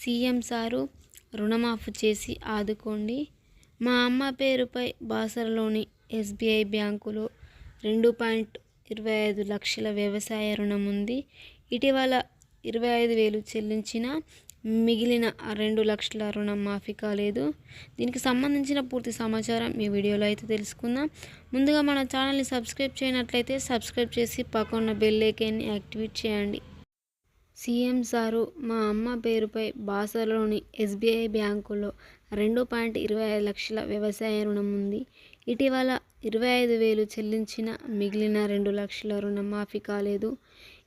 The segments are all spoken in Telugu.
సీఎం సారు రుణమాఫీ చేసి ఆదుకోండి. మా అమ్మ పేరుపై బాసరలోని ఎస్బీఐ బ్యాంకులో రెండు పాయింట్ ఇరవై ఐదు లక్షల వ్యవసాయ రుణం ఉంది. ఇటీవల ఇరవై ఐదు వేలు చెల్లించిన మిగిలిన రెండు లక్షల రుణం మాఫీ కాలేదు. దీనికి సంబంధించిన పూర్తి సమాచారం ఈ వీడియోలో అయితే తెలుసుకుందాం. ముందుగా మన ఛానల్ని సబ్స్క్రైబ్ చేయనట్లయితే సబ్స్క్రైబ్ చేసి పక్కన బెల్ ఐకాన్ని యాక్టివేట్ చేయండి. సీఎం సారు మా అమ్మ పేరుపై బాసరలోని ఎస్బీఐ బ్యాంకులో రెండు పాయింట్ ఇరవై ఐదు లక్షల వ్యవసాయ రుణం ఉంది. ఇటీవల ఇరవై ఐదు వేలు చెల్లించిన మిగిలిన రెండు లక్షల రుణం మాఫీ కాలేదు.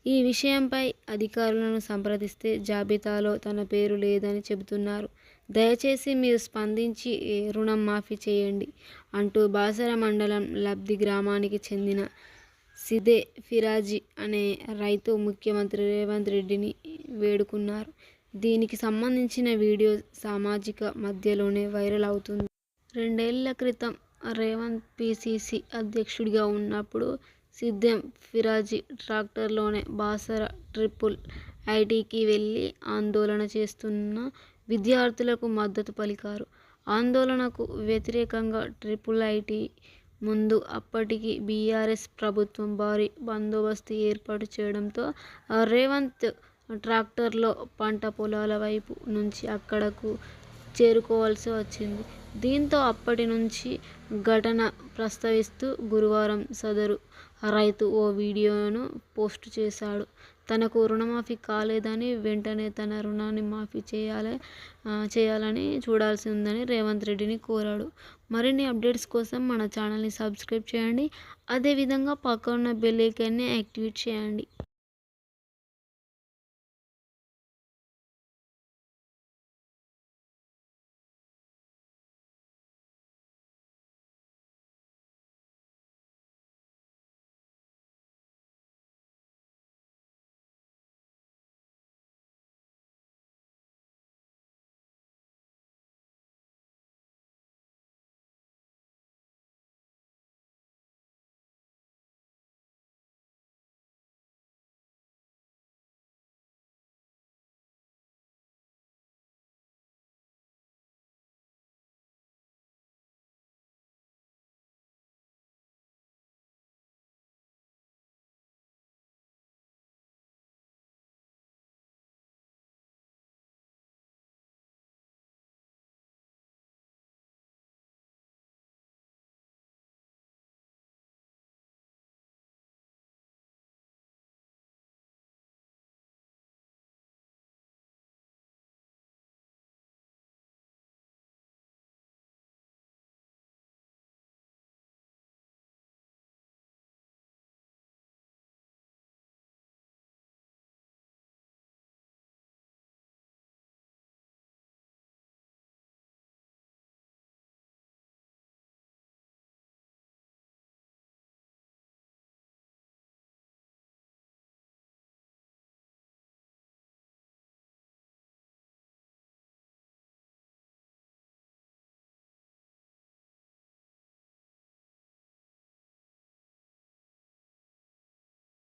ఈ విషయంపై అధికారులను సంప్రదిస్తే జాబితాలో తన పేరు లేదని చెబుతున్నారు. దయచేసి మీరు స్పందించి రుణం మాఫీ చేయండి అంటూ బాసర మండలం లబ్ధి గ్రామానికి చెందిన సిదే ఫిరాజీ అనే రైతు ముఖ్యమంత్రి రేవంత్ రెడ్డిని వేడుకున్నారు. దీనికి సంబంధించిన వీడియో సామాజిక మధ్యలోనే వైరల్ అవుతుంది. రెండేళ్ళ క్రితం రేవంత్ పిసిసి అధ్యక్షుడిగా ఉన్నప్పుడు సిద్ధం ఫిరాజీ ట్రాక్టర్లోనే బాసర ట్రిపుల్ ఐటీకి వెళ్ళి ఆందోళన చేస్తున్న విద్యార్థులకు మద్దతు పలికారు. ఆందోళనకు వ్యతిరేకంగా ట్రిపుల్ ఐటీ ముందు అప్పటికి బీఆర్ఎస్ ప్రభుత్వం భారీ బందోబస్తు ఏర్పాటు చేయడంతో రేవంత్ ట్రాక్టర్లో పంట పొలాల వైపు నుంచి అక్కడకు చేరుకోవాల్సి వచ్చింది. దీంతో అప్పటి నుంచి ఘటన ప్రస్తావిస్తూ గురువారం సదరు రైతు ఓ వీడియోను పోస్ట్ చేశాడు. తనకు రుణమాఫీ కాలేదని వెంటనే తన రుణాన్ని మాఫీ చేయాలి చేయాలని చూడాల్సి ఉందని రేవంత్ రెడ్డిని కోరాడు. మరిన్ని అప్డేట్స్ కోసం మన ఛానల్ని సబ్స్క్రైబ్ చేయండి. అదేవిధంగా పక్కన ఉన్న బెల్ ఐకాన్ని యాక్టివేట్ చేయండి.